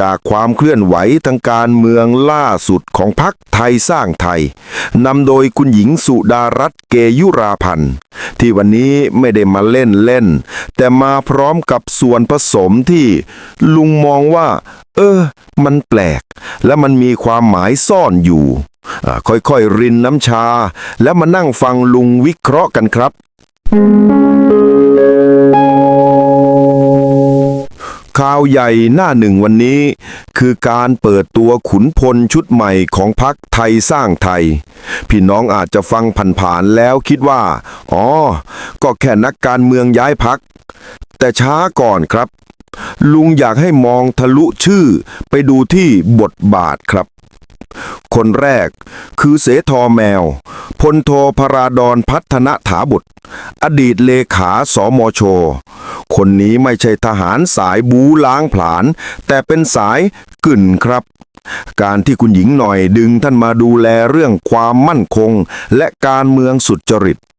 จากความเคลื่อนไหวทางการเมืองล่าสุดของพักไทยสร้างไทยนำโดยคุณหญิงสุดารัตน์เกยุราพันธ์ที่วันนี้ไม่ได้มาเล่นเล่น แต่มาพร้อมกับส่วนผสมที่ลุงมองว่า เออ มันแปลก และมันมีความหมายซ่อนอยู่ค่อยๆรินน้ำชา แล้วมานั่งฟังลุงวิเคราะห์กันครับ ข่าวใหญ่หน้าหนึ่งวันนี้ คือการเปิดตัวขุนพลชุดใหม่ของพักไทยสร้างไทย พี่น้องอาจจะฟังผ่านๆแล้วคิดว่า อ๋อ ก็แค่นักการเมืองย้ายพัก แต่ช้าก่อนครับ ลุงอยากให้มองทะลุชื่อไปดูที่บทบาทครับ คนแรกคือเสทอแมว พลโทพราดอนพัฒนถาบุตร อดีตเลขาสมช คนนี้ไม่ใช่ทหารสายบูล้างผลาญแต่เป็นสายกึ่นครับ การที่คุณหญิงหน่อยดึงท่านมาดูแลเรื่องความมั่นคง และการเมืองสุจริต